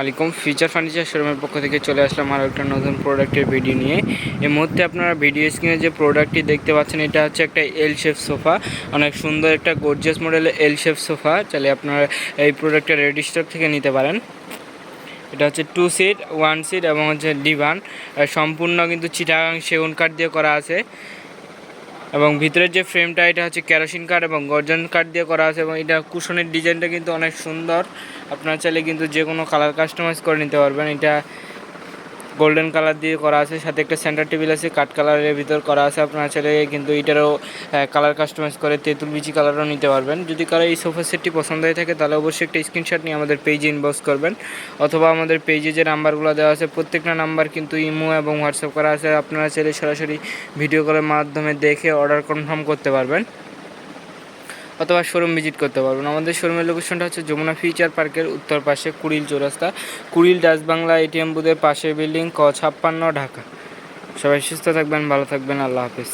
আলাইকুম। Feature furniture শোরুমের পক্ষ থেকে চলে আসলাম আরও একটা নতুন প্রোডাক্টের ভিডিও নিয়ে। এই মুহূর্তে আপনারা ভিডিও স্ক্রিনে যে প্রোডাক্টটি দেখতে পাচ্ছেন, এটা হচ্ছে একটা এল শেপ সোফা অনেক সুন্দর একটা গর্জিয়াস মডেলের এল শেপ সোফা চাইলে আপনারা এই প্রোডাক্টটা রেডি স্টক থেকে নিতে পারেন। এটা হচ্ছে টু সিট ওয়ান সিট এবং হচ্ছে ডিভান সম্পূর্ণ কিন্তু চিটাগাং সেগুন কাঠ দিয়ে করা আছে। এবং ভিতরের যে ফ্রেমটা এটা হচ্ছে ক্যারোসিন কাঠ এবং গর্জন কাঠ দিয়ে করা আছে এবং এটা কুশনের ডিজাইনটা কিন্তু অনেক সুন্দর। আপনারা চাইলে কিন্তু যে কোনো কালার কাস্টমাইজ করে নিতে পারবেন। এটা গোল্ডেন কালার দিয়ে করা আছে, সাথে একটা সেন্টার টেবিল আছে, কাঠ কালারের ভিতর করা আছে। আপনারা চাইলে কিন্তু এটারও কালার কাস্টমাইজ করে তেঁতুল বিচি কালারও নিতে পারবেন। যদি কারও এই সোফা সেটটি পছন্দ হয়ে থাকে, তাহলে অবশ্যই একটা স্ক্রিনশট নিয়ে আমাদের পেজে ইনবক্স করবেন। অথবা আমাদের পেজে যে নাম্বারগুলো দেওয়া আছে, প্রত্যেকটা নাম্বার কিন্তু ইমো এবং হোয়াটসঅ্যাপ করা আছে। আপনারা চাইলে সরাসরি ভিডিও কলের মাধ্যমে দেখে অর্ডার কনফার্ম করতে পারবেন। অথবা শোরুম ভিজিট করতে পারবেন আমাদের শোরুমের লোকেশনটা হচ্ছে যমুনা ফিউচার পার্কের উত্তর পাশে কুড়িল চৌরাস্তা। কুড়িল ডাচ বাংলা এটিএম বুথের পাশের বিল্ডিং ক ছাপ্পান্ন ঢাকা। সবাই সুস্থ থাকবেন, ভালো থাকবেন, আল্লাহ হাফিজ।